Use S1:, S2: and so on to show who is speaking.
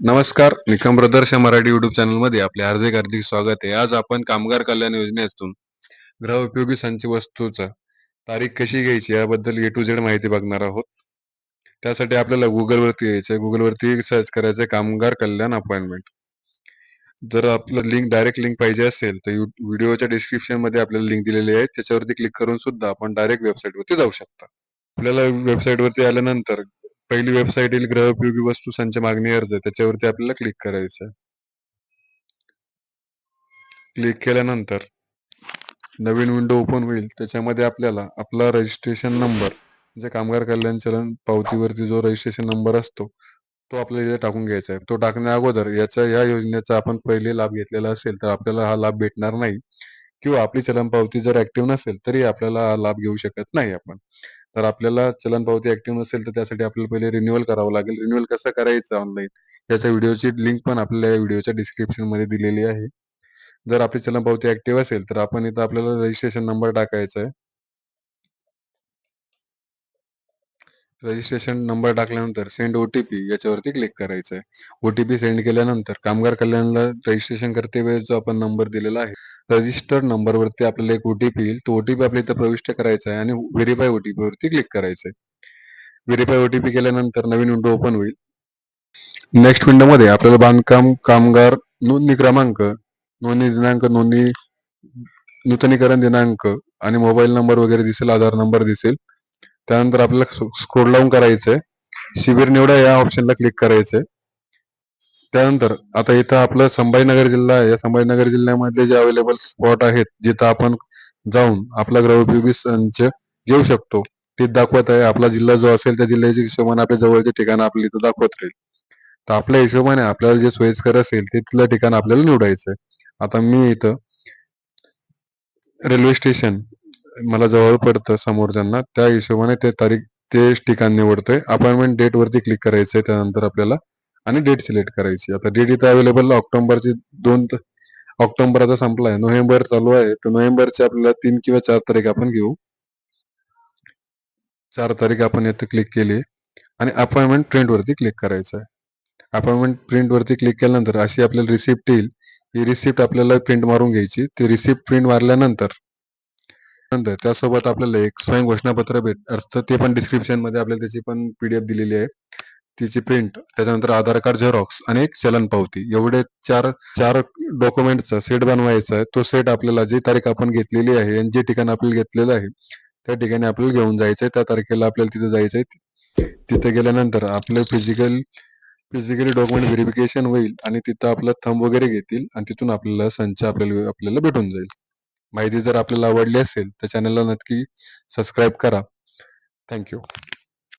S1: नमस्कार निकम ब्रदर्स या मराठी युट्यूब चॅनलमध्ये आपले हार्दिक हार्दिक स्वागत आहे. आज आपण कामगार कल्याण योजनेतून ग्रह उपयोगी संच वस्तूचा तारीख कशी घ्यायची याबद्दल ए टू झेड माहिती बघणार आहोत. त्यासाठी आपल्याला गुगलवरती यायचं गुगलवरती सर्च करायचं कामगार कल्याण अपॉइंटमेंट जर आपलं लिंक डायरेक्ट लिंक पाहिजे असेल तर व्हिडिओच्या डिस्क्रिप्शनमध्ये आपल्याला लिंक दिलेली आहे. त्याच्यावरती क्लिक करून सुद्धा आपण डायरेक्ट वेबसाईटवरती जाऊ शकता. आपल्याला वेबसाईटवरती आल्यानंतर पहिली वेबसाईट येईल गृहोपयोगी वस्तू संच मागणी अर्ज त्याच्यावरती आपल्याला क्लिक करायचं. क्लिक केल्यानंतर नवीन विंडो ओपन होईल त्याच्यामध्ये आपल्याला आपला रजिस्ट्रेशन नंबर म्हणजे कामगार कल्याण चलन पावतीवरती जो रजिस्ट्रेशन नंबर असतो तो आपल्याला इथे टाकून घ्यायचा आहे. तो टाकण्या अगोदर याचा या योजनेचा आपण पहिले लाभ घेतलेला असेल तर आपल्याला हा लाभ भेटणार नाही. किंवा आपली चलन पावती जर ऍक्टिव्ह नसेल तरी आपल्याला लाभ घेऊ शकत नाही आपण. तर आपल्याला चलन पावती ऍक्टिव्ह नसेल तर त्यासाठी आपल्याला पहिले रिन्युअल करावं लागेल. रिन्युअल कसं करायचं ऑनलाईन याच्या व्हिडिओची लिंक पण आपल्या या व्हिडिओच्या डिस्क्रिप्शनमध्ये दिलेली आहे. जर आपली चलन पावती ऍक्टिव्ह असेल तर आपण इथं आपल्याला रजिस्ट्रेशन नंबर टाकायचा आहे. रजिस्ट्रेशन नंबर टाकल्यानंतर सेंड ओटीपी याच्यावरती क्लिक करायचं आहे ओटीपी सेंड केल्यानंतर कामगार कल्याणला रजिस्ट्रेशन करते वेळेस जो आपण नंबर दिलेला आहे रजिस्टर्ड नंबरवरती आपल्याला एक ओटीपी येईल. तो ओटीपी आपल्या इथं प्रविष्ट करायचा आहे आणि व्हेरीफाय ओटीपी वरती क्लिक करायचं आहे व्हेरीफाय ओटीपी केल्यानंतर नवीन विंडो ओपन होईल. नेक्स्ट विंडो मध्ये आपल्याला बांधकाम कामगार नोंदणी क्रमांक नोंदणी दिनांक नोंदणी नूतनीकरण दिनांक आणि मोबाईल नंबर वगैरे दिसेल आधार नंबर दिसेल. त्यानंतर आपल्याला स्क्रोल डाऊन करायचंय. शिबिर निवडा या ऑप्शनला क्लिक करायचंय. त्यानंतर आता इथं आपलं संभाजीनगर जिल्हा आहे. या संभाजीनगर जिल्ह्यामध्ये जे अवेलेबल स्पॉट आहेत जिथं आपण जाऊन आपला गृहोपयोगी संच घेऊ शकतो ते दाखवत आहे. आपला जिल्हा जो असेल त्या जिल्ह्याच्या हिशोबाने आपल्या जवळचे ठिकाण आपल्या इथं दाखवत राहील. तर आपल्या हिशोबाने आपल्याला जे सोयीस्कर असेल ते तिथलं ठिकाण आपल्याला निवडायचं आहे आता मी इथं रेल्वे स्टेशन मला जवळ पडतं समोरच्यांना त्या हिशोबाने ते तारीख ते ठिकाण निवडतोय. अपॉइंटमेंट डेट वरती क्लिक करायचंय त्यानंतर आपल्याला आणि डेट सिलेक्ट करायची. आता डेट इथे अवेलेबल ऑक्टोबरची दोन ऑक्टोबरचा संपलाय नोव्हेंबर चालू आहे तर नोव्हेंबरची आपल्याला तीन किंवा चार तारीख आपण घेऊ. चार तारीख आपण येथे क्लिक केली आणि अपॉइंटमेंट प्रिंट वरती क्लिक करायचं आहे अपॉइंटमेंट प्रिंट वरती क्लिक केल्यानंतर अशी आपल्याला रिसिप्ट येईल. ही रिसिप्ट आपल्याला प्रिंट मारून घ्यायची. ती रिसिप्ट प्रिंट मारल्यानंतर नंतर त्यासोबत आपल्याला एक स्वयं घोषणापत्र भेट असतं ते पण डिस्क्रिप्शनमध्ये आपल्याला त्याची पण पीडीएफ दिलेली आहे. तिची प्रिंट त्याच्यानंतर आधार कार्ड झेरॉक्स आणि एक चलन पावती. एवढे चार चार डॉक्युमेंटचा सेट बनवायचा आहे. तो सेट आपल्याला जी तारीख आपण घेतलेली आहे आणि जे ठिकाण आपल्याला घेतलेलं आहे त्या ठिकाणी आपल्याला घेऊन जायचंय. त्या तारखेला आपल्याला तिथे जायचंय. तिथे गेल्यानंतर आपलं फिजिकल फिजिकली डॉक्युमेंट व्हेरिफिकेशन होईल आणि तिथं आपला थंब वगैरे घेतील आणि तिथून आपल्याला संच आपल्याला आपल्याला भेटून जाईल. माहिती जर आपल्याला आवडली असेल तर चॅनलला नक्की सबस्क्राईब करा. थँक्यू